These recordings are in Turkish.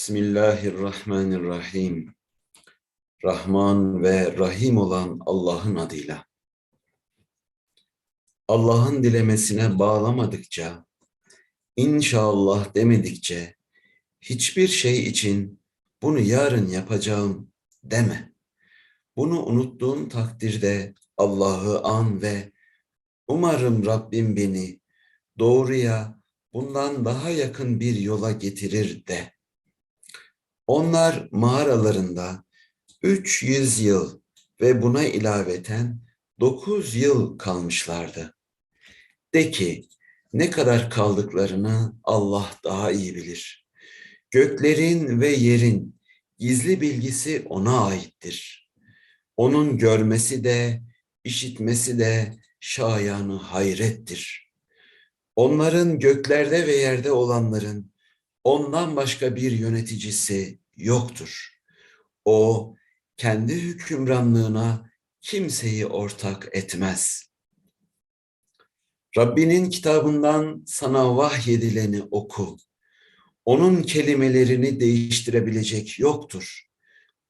Bismillahirrahmanirrahim. Rahman ve Rahim olan Allah'ın adıyla. Allah'ın dilemesine bağlamadıkça, inşallah demedikçe, hiçbir şey için bunu yarın yapacağım deme. Bunu unuttuğun takdirde Allah'ı an ve umarım Rabbim beni doğruya bundan daha yakın bir yola getirir de. Onlar mağaralarında 300 yıl ve buna ilaveten 9 yıl kalmışlardı. De ki ne kadar kaldıklarını Allah daha iyi bilir. Göklerin ve yerin gizli bilgisi ona aittir. Onun görmesi de, işitmesi de şayanı hayrettir. Onların göklerde ve yerde olanların ondan başka bir yöneticisi yoktur. O kendi hükümranlığına kimseyi ortak etmez. Rabbinin kitabından sana vahyedileni oku. Onun kelimelerini değiştirebilecek yoktur.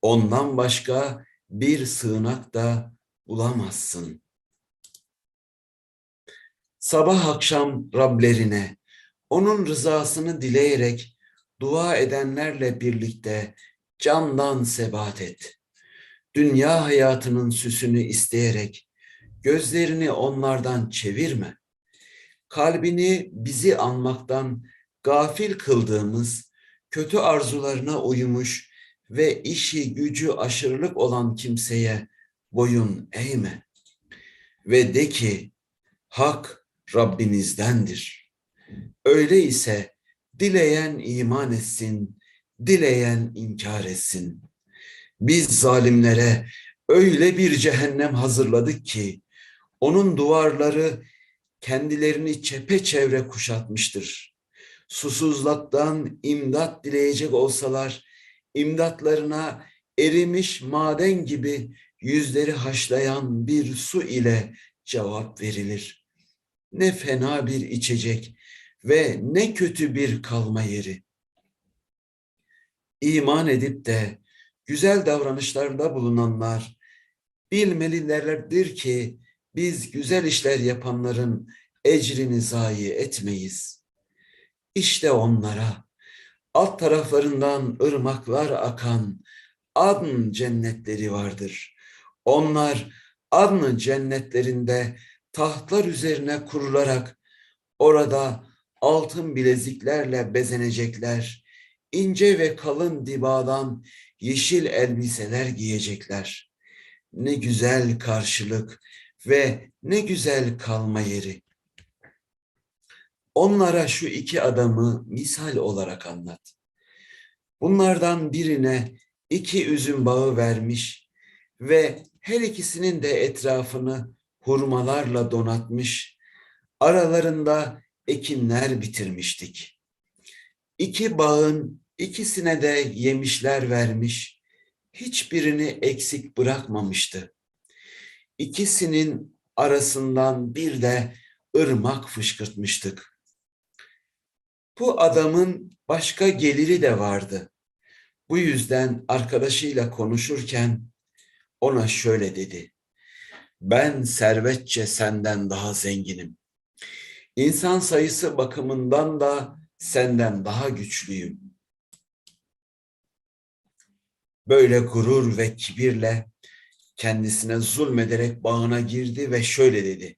Ondan başka bir sığınak da bulamazsın. Sabah akşam Rablerine, onun rızasını dileyerek dua edenlerle birlikte candan sebat et. Dünya hayatının süsünü isteyerek gözlerini onlardan çevirme. Kalbini bizi anmaktan gafil kıldığımız, kötü arzularına uymuş ve işi gücü aşırılık olan kimseye boyun eğme. Ve de ki, hak Rabbinizdendir. Öyleyse dileyen iman etsin, dileyen inkar etsin. Biz zalimlere öyle bir cehennem hazırladık ki, onun duvarları kendilerini çepeçevre kuşatmıştır. Susuzluktan imdat dileyecek olsalar, imdatlarına erimiş maden gibi yüzleri haşlayan bir su ile cevap verilir. Ne fena bir içecek ve ne kötü bir kalma yeri. İman edip de güzel davranışlarda bulunanlar bilmelilerdir ki biz güzel işler yapanların ecrini zayi etmeyiz. İşte onlara alt taraflarından ırmaklar akan adn cennetleri vardır. Onlar adn cennetlerinde tahtlar üzerine kurularak orada altın bileziklerle bezenecekler, ince ve kalın dibadan yeşil elbiseler giyecekler. Ne güzel karşılık ve ne güzel kalma yeri. Onlara şu iki adamı misal olarak anlat. Bunlardan birine iki üzüm bağı vermiş ve her ikisinin de etrafını hurmalarla donatmış, aralarında ekinler bitirmiştik. İki bağın ikisine de yemişler vermiş, hiçbirini eksik bırakmamıştı. İkisinin arasından bir de ırmak fışkırtmıştık. Bu adamın başka geliri de vardı. Bu yüzden arkadaşıyla konuşurken ona şöyle dedi. Ben servetçe senden daha zenginim. İnsan sayısı bakımından da senden daha güçlüyüm. Böyle gurur ve kibirle kendisine zulmederek bağına girdi ve şöyle dedi.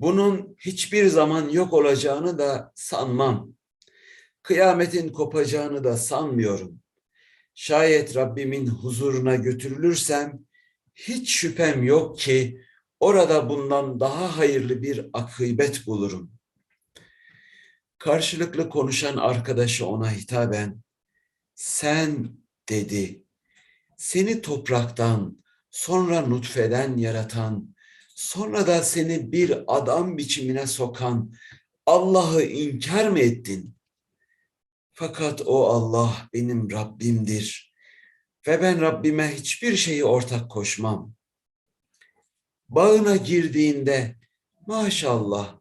Bunun hiçbir zaman yok olacağını da sanmam. Kıyametin kopacağını da sanmıyorum. Şayet Rabbimin huzuruna götürülürsem hiç şüphem yok ki orada bundan daha hayırlı bir akıbet bulurum. Karşılıklı konuşan arkadaşı ona hitaben, sen dedi, seni topraktan, sonra nutfeden yaratan, sonra da seni bir adam biçimine sokan Allah'ı inkar mı ettin? Fakat o Allah benim Rabbimdir ve ben Rabbime hiçbir şeyi ortak koşmam bağına girdiğinde maşallah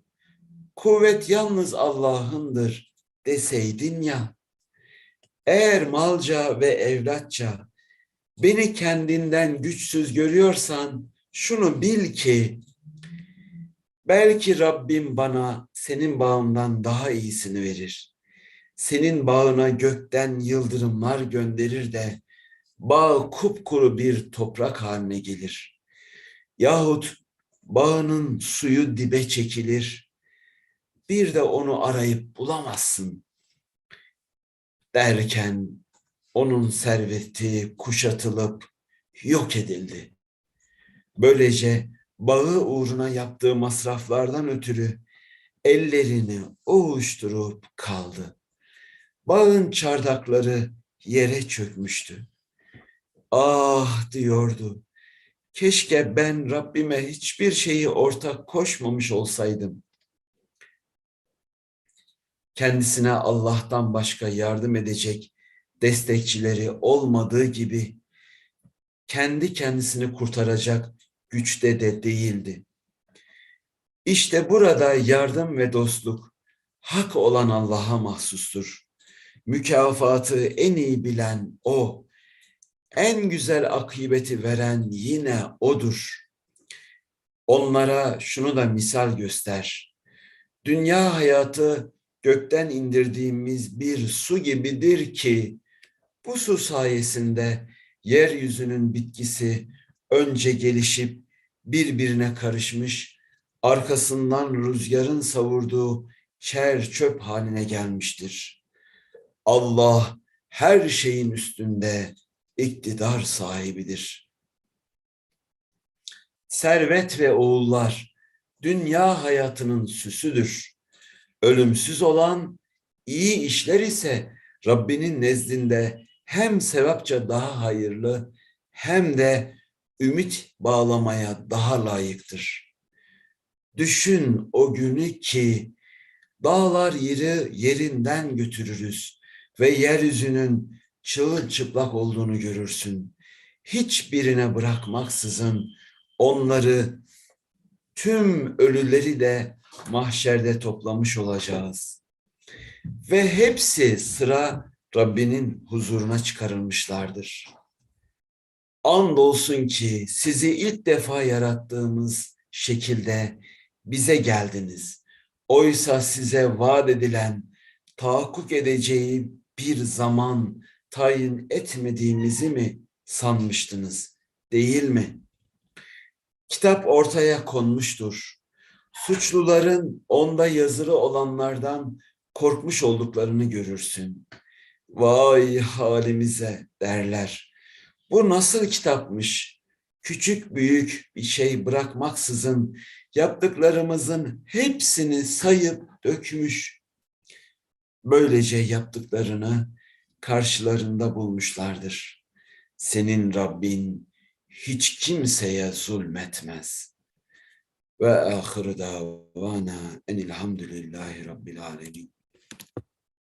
kuvvet yalnız Allah'ındır deseydin ya Eğer malca ve evlatça beni kendinden güçsüz görüyorsan şunu bil ki belki Rabbim bana senin bağından daha iyisini verir. Senin bağına gökten yıldırımlar gönderir de bağ kupkuru bir toprak haline gelir. Yahut bağının suyu dibe çekilir. Bir de onu arayıp bulamazsın. Derken onun serveti kuşatılıp yok edildi. Böylece bağı uğruna yaptığı masraflardan ötürü ellerini ovuşturup kaldı. Bağın çardakları yere çökmüştü. Ah diyordu. Keşke ben Rabbime hiçbir şeyi ortak koşmamış olsaydım. Kendisine Allah'tan başka yardım edecek destekçileri olmadığı gibi kendi kendisini kurtaracak güçte de değildi. İşte burada yardım ve dostluk hak olan Allah'a mahsustur. Mükafatı en iyi bilen O, en güzel akıbeti veren yine O'dur. Onlara şunu da misal göster. Dünya hayatı gökten indirdiğimiz bir su gibidir ki bu su sayesinde yeryüzünün bitkisi önce gelişip birbirine karışmış, arkasından rüzgarın savurduğu çer çöp haline gelmiştir. Allah her şeyin üstünde iktidar sahibidir. Servet ve oğullar dünya hayatının süsüdür. Ölümsüz olan iyi işler ise Rabbinin nezdinde hem sevapça daha hayırlı hem de ümit bağlamaya daha layıktır. Düşün o günü ki dağlar yeri yerinden götürürüz ve yeryüzünün çığırçıplak olduğunu görürsün. Hiçbirine bırakmaksızın onları tüm ölüleri de mahşerde toplamış olacağız. Ve hepsi sıra Rabbinin huzuruna çıkarılmışlardır. Andolsun ki sizi ilk defa yarattığımız şekilde bize geldiniz. Oysa size vaat edilen tahakkuk edeceği bir zaman tayin etmediğimizi mi sanmıştınız? Değil mi? Kitap ortaya konmuştur. Suçluların onda yazılı olanlardan korkmuş olduklarını görürsün. Vay halimize derler. Bu nasıl kitapmış? Küçük büyük bir şey bırakmaksızın yaptıklarımızın hepsini sayıp dökmüş. Böylece yaptıklarını karşılarında bulmuşlardır. Senin Rabbin hiç kimseye zulmetmez. Ve ahiru davana enilhamdülillahi rabbil alemin.